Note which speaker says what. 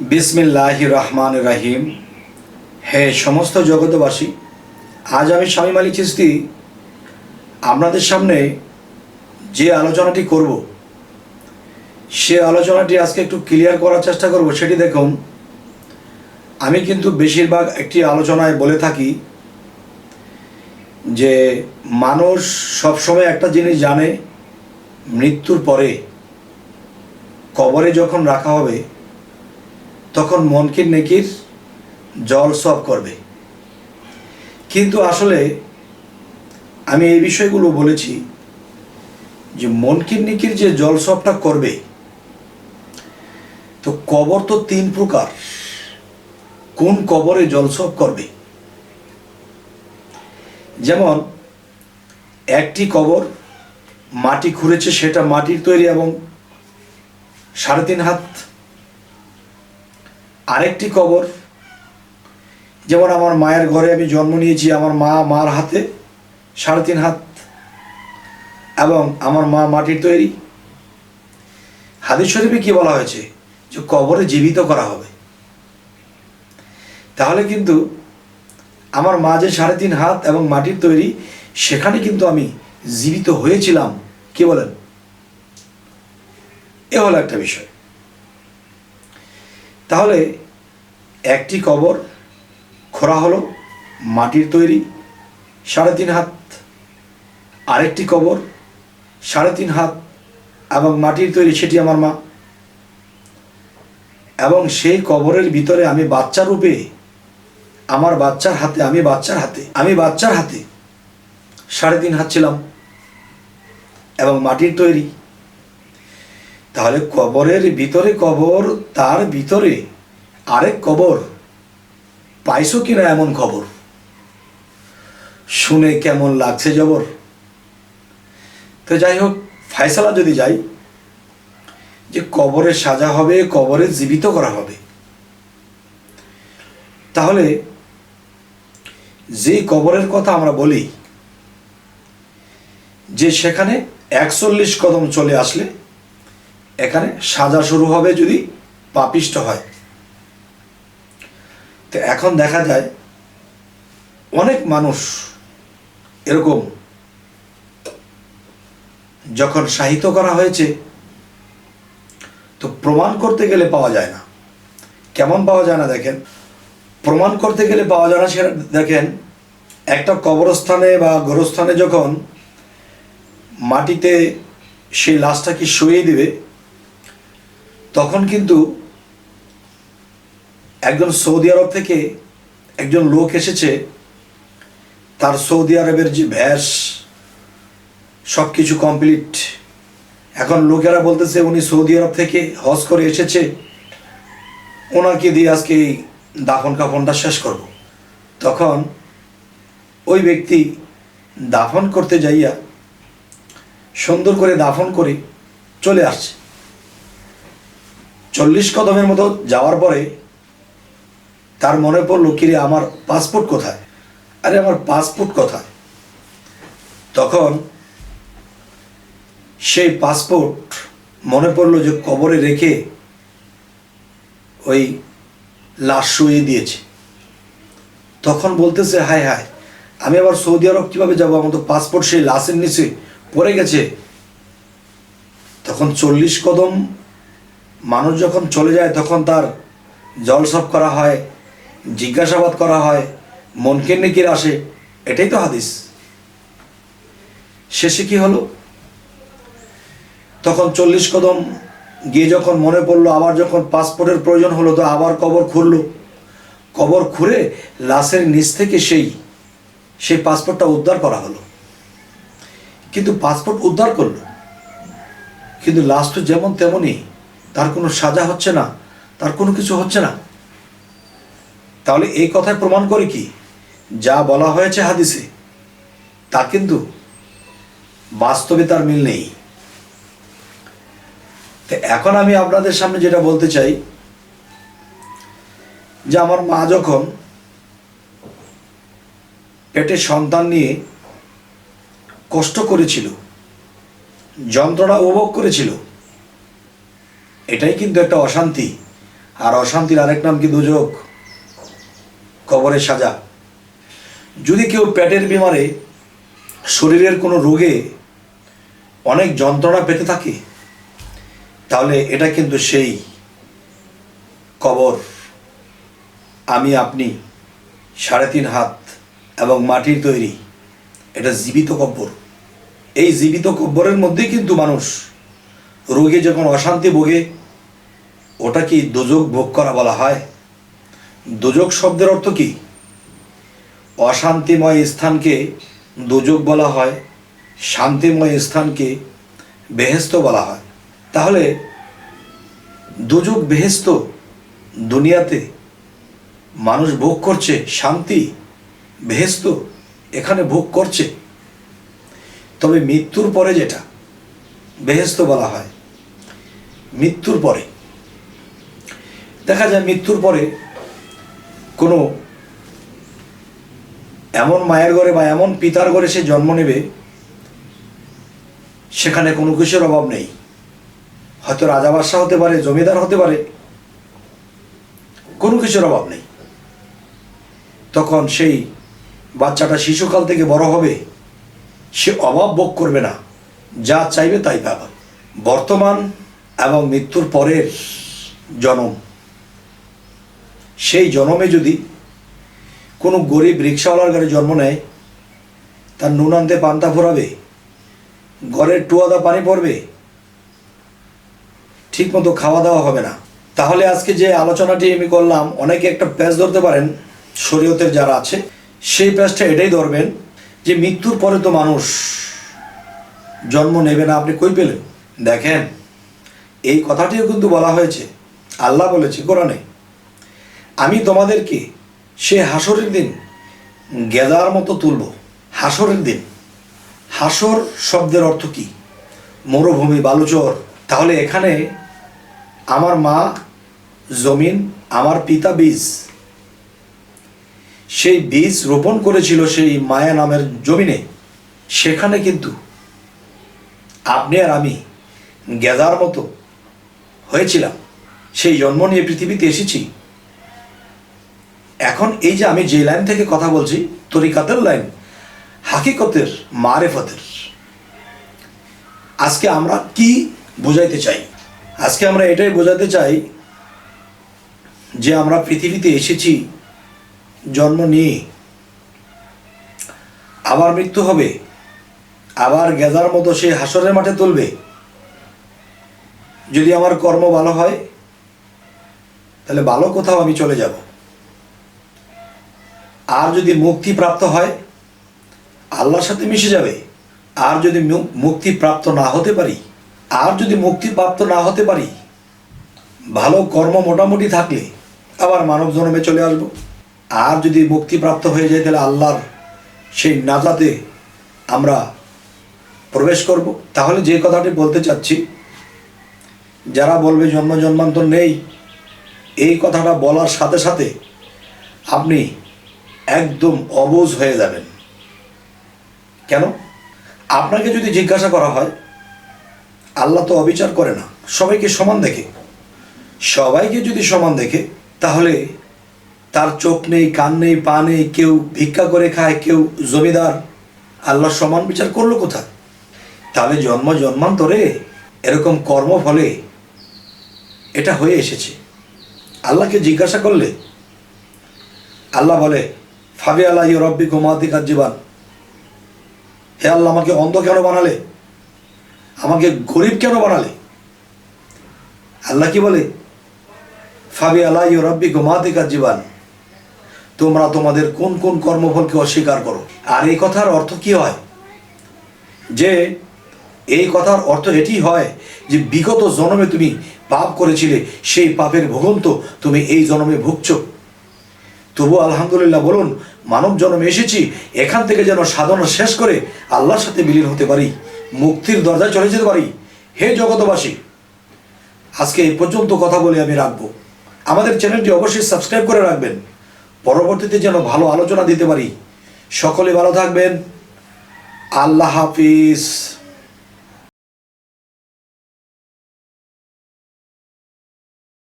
Speaker 1: বিসমিল্লাহ রহমান রাহিম। হে সমস্ত জগতবাসী আজ আমি স্বামী মালিক চিস্তি আপনাদের সামনে যে আলোচনাটি করব, সে আলোচনাটি আজকে একটু ক্লিয়ার করার চেষ্টা করব, সেটি দেখুন। আমি কিন্তু বেশিরভাগ একটি আলোচনায় বলে থাকি যে, মানুষ সবসময় একটা জিনিস জানে, মৃত্যুর পরে। কবরে যখন রাখা হবে তখন মনকির নেকির জল সব করবে। কিন্তু আসলে আমি এই বিষয়গুলো বলেছি যে মনকির নিকির যে জল সবটা করবে, তো কবর তো তিন প্রকার। কোন কবরে জলসব করবে? যেমন, একটি কবর মাটি খুঁড়েছে, সেটা মাটির তৈরি এবং সাড়ে তিন হাত আরেকটি কবর। যেমন আমার মায়ের ঘরে আমি জন্ম নিয়েছি আমার মা মার হাতে, সাড়ে তিন হাত, এবং আমার মা মাটির তৈরি। হাদিস শরীফে কি বলা হয়েছে? যে কবরে জীবিত করা হবে। তাহলে কিন্তু আমার মা যে সাড়ে তিন হাত এবং মাটির তৈরি, সেখানে কিন্তু আমি জীবিত হয়েছিলাম। কি বলেন? এ হলো একটা বিষয়। তাহলে একটি কবর খোঁড়া হলো, মাটির তৈরি, সাড়ে তিন হাত। আরেকটি কবর, সাড়ে তিন হাত, এবং মাটির তৈরি, সেটি আমার মা। এবং সেই কবরের ভিতরে আমি বাচ্চা রূপে, আমার বাচ্চার হাতে, আমি বাচ্চার হাতে, আমি বাচ্চার হাতে সাড়ে তিন হাত ছিলাম। এবং মাটির তৈরি। তাহলে কবরের ভিতরে কবর, তার ভিতরে আরেক কবর? পাইছো কিনা এমন খবর? শুনে কেমন লাগছে জবর? তো যাই হোক ফায়সালা যদি যাই, যে কবরে সাজা হবে, কবরে জীবিত করা হবে, তাহলে যে কবরের কথা আমরা বলি, যে সেখানে একচল্লিশ কদম চলে আসলে, এখানে সাজা শুরু হবে যদি পাপিষ্ট হয়। তো এখন দেখা যায় অনেক মানুষ এরকম যখন সাহিত্য করা হয়েছে, তো প্রমাণ করতে গেলে পাওয়া যায় না। কেমন পাওয়া যায় না দেখেন? প্রমাণ করতে গেলে পাওয়া যায় না সেটা দেখেন, একটা কবরস্থানে বা গোরস্থানে যখন মাটিতে সেই লাশটাকে শুয়ে দিবে, তখন কিন্তু একজন সৌদি আরব থেকে একজন লোক এসেছে, তার সৌদি আরবের যে ভ্যাস সব কিছু কমপ্লিট এখন লোকেরা বলতেছে, উনি সৌদি আরব থেকে হজ করে এসেছে। ওনাকে দিয়ে আজকে এই দাফন কাফনটা শেষ করব। তখন ওই ব্যক্তি দাফন করতে যাইয়া সুন্দর করে দাফন করে চলে আসছে। চল্লিশ কদমের মতো যাওয়ার পরে তার মনে পড়ল, কিরে, আমার পাসপোর্ট কোথায়? আরে, আমার পাসপোর্ট কোথায়? তখন সেই পাসপোর্ট মনে পড়ল যে কবরে রেখে ওই লাশ শুয়ে দিয়েছে। তখন বলতেছে, হায় হায়, আমি আবার সৌদি আরব কীভাবে যাব? আমার তো পাসপোর্ট সেই লাশের নিচে পড়ে গেছে। তখন চল্লিশ কদম মানুষ যখন চলে যায়, তখন তার জলসব করা হয়। জিজ্ঞাসাবাদ করা হয় মনকে নেকির আসে, এটাই তো হাদিস। শেষে কি হলো? তখন চল্লিশ কদম গিয়ে যখন মনে পড়ল, আবার যখন পাসপোর্টের প্রয়োজন হলো, তো আবার কবর খুললো। কবর খুঁড়ে লাশের নিচ থেকে সেই সেই পাসপোর্টটা উদ্ধার করা হলো। কিন্তু পাসপোর্ট উদ্ধার করল। কিন্তু লাশ তো যেমন তেমনই, তার কোনো সাজা হচ্ছে না, তার কোনো কিছু হচ্ছে না। তাহলে এই কথায় প্রমাণ করে কি? যা বলা হয়েছে হাদিসে, তা কিন্তু বাস্তবে তার মিল নেই। তো এখন আমি আপনাদের সামনে যেটা বলতে চাই, যে আমার মা যখন পেটে সন্তান নিয়ে কষ্ট করেছিল, যন্ত্রণা উপভোগ করেছিল, এটাই কিন্তু একটা অশান্তি। আর অশান্তির আরেক নাম কি দুযোগ কবরের সাজা। যদি কেউ পেটের বিমারে শরীরের কোনো রোগে অনেক যন্ত্রণা পেতে থাকে, তাহলে এটা কিন্তু সেই কবর। আমি, আপনি, সাড়ে তিন হাত এবং মাটির তৈরি, এটা জীবিত কব্বর। এই জীবিত কব্বরের মধ্যেই কিন্তু মানুষ রোগে যখন অশান্তি ভোগে ওটা কি দুযোগ ভোগ করা বলা হয়। দুযোগ শব্দের অর্থ কি? অশান্তিময় স্থানকে দুযোগ বলা হয়, শান্তিময় স্থানকে বেহেস্ত বলা হয়। তাহলে দুযোগ বেহেস্ত দুনিয়াতে মানুষ ভোগ করছে, শান্তি বেহেস্ত এখানে ভোগ করছে। তবে মৃত্যুর পরে যেটা বেহেস্ত বলা হয়, মৃত্যুর পরে। দেখা যায় মৃত্যুর পরে কোনো এমন মায়ের ঘরে বা এমন পিতার ঘরে সে জন্ম নেবে, সেখানে কোনো কিছুর অভাব নেই। হয়তো রাজা বাদশাহ হতে পারে, জমিদার হতে পারে, কোনো কিছুর অভাব নেই। তখন সেই বাচ্চাটা শিশুকাল থেকে বড় হবে, সে অভাব ভোগ করবে না। যা চাইবে তাই পাবে। বর্তমান এবং মৃত্যুর পরের জনম। সেই জনমে যদি কোনো গরিব রিক্সাওয়ালার ঘরে জন্ম নেয়, তার নুন আনতে পান্তা ফোরাবে ঘরের টুয়াদা পানি পড়বে ঠিক মতো খাওয়া দাওয়া হবে না। তাহলে আজকে যে আলোচনাটি আমি করলাম, অনেকে একটা প্যাচ ধরতে পারেন, শরীয়তের যারা আছে, সেই প্যাচটা এটাই ধরবেন যে মৃত্যুর পরে তো মানুষ জন্ম নেবে না, আপনি কই পেলেন? দেখেন, এই কথাটিও কিন্তু বলা হয়েছে, আল্লাহ বলেছে কোরআনে আমি তোমাদেরকে সে হাসরের দিন গেদার মতো তুলব। হাসরের দিন। হাসর শব্দের অর্থ কি? মরুভূমি, বালুচর। তাহলে এখানে আমার মা জমিন, আমার পিতা বীজ। সেই বীজ রোপণ করেছিল সেই মায়া নামের জমিনে। সেখানে কিন্তু আপনি আর আমি গেদার মতো হয়েছিলাম। সেই জন্ম নিয়ে পৃথিবীতে এসেছি। এখন এই যে আমি যে লাইন থেকে কথা বলছি, তরিকাতের লাইন, হাকিকতের, মারেফতের। আজকে আমরা কি বোঝাইতে চাই? আজকে আমরা এটাই বোঝাতে চাই যে আমরা পৃথিবীতে এসেছি, জন্ম নিয়ে। আবার মৃত্যু হবে, আবার গেজার মতো সে হাসরের মাঠে তুলবে। যদি আমার কর্ম ভালো হয়, তাহলে ভালো কোথাও আমি চলে যাব। আর যদি মুক্তি প্রাপ্ত হয়, আল্লাহর সাথে মিশে যাবে। আর যদি মুক্তি প্রাপ্ত না হতে পারি, আর যদি মুক্তি প্রাপ্ত না হতে পারি, ভালো কর্ম মোটামুটি থাকলে আবার মানব জন্মে চলে আসব। আর যদি মুক্তি প্রাপ্ত হয়ে যায়, তাহলে আল্লাহর সেই নাজাতে আমরা প্রবেশ করব। তাহলে যে কথাটি বলতে চাচ্ছি, যারা বলবে জন্ম জন্মান্তর নেই, এই কথাটা বলার সাথে সাথে আপনি একদম অবুঝ হয়ে যাবেন। কেন? আপনাকে যদি জিজ্ঞাসা করা হয়, আল্লাহ তো অবিচার করে না, সবাইকে সমান দেখে। সবাইকে যদি সমান দেখে, তাহলে তার চোখ নেই, কান নেই, পা নেই, কেউ ভিক্ষা করে খায়, কেউ জমিদার। আল্লাহ সমান বিচার করল কোথায়? তাহলে জন্ম জন্মান্তরে এরকম কর্ম ফলে এটা হয়ে এসেছে। আল্লাহকে জিজ্ঞাসা করলে, আল্লাহ বলে ফাবি আল্লাহ রব্বি কুমাদিকার জীবান। হে আল্লাহ, আমাকে অন্ধ কেন বানালে? আমাকে গরিব কেন বানালে? আল্লাহ কি বলে? ফাবি আল্লাহ রব্বি কুমাদিকার জীবান। তোমরা তোমাদের কোন কোন কর্মফলকে অস্বীকার করো? আর এই কথার অর্থ কি হয়? যে এই কথার অর্থ এটি হয় যে বিগত জন্মে তুমি পাপ করেছিলে, সেই পাপের ভোগন্ত তুমি এই জন্মে ভুগছো। তবু আলহামদুলিল্লাহ বলুন, মানব জন্মে এসেছি, এখান থেকে যেন সাধনা শেষ করে আল্লাহর সাথে বিলীন হতে পারি, মুক্তির দরজায় চলে যেতে পারি। হে জগতবাসী আজকে এই পর্যন্ত কথা বলে আমি রাখব। আমাদের চ্যানেলটি অবশ্যই সাবস্ক্রাইব করে রাখবেন। পরবর্তীতে যেন ভালো আলোচনা দিতে পারি। সকলে ভালো থাকবেন। আল্লাহ হাফিজ।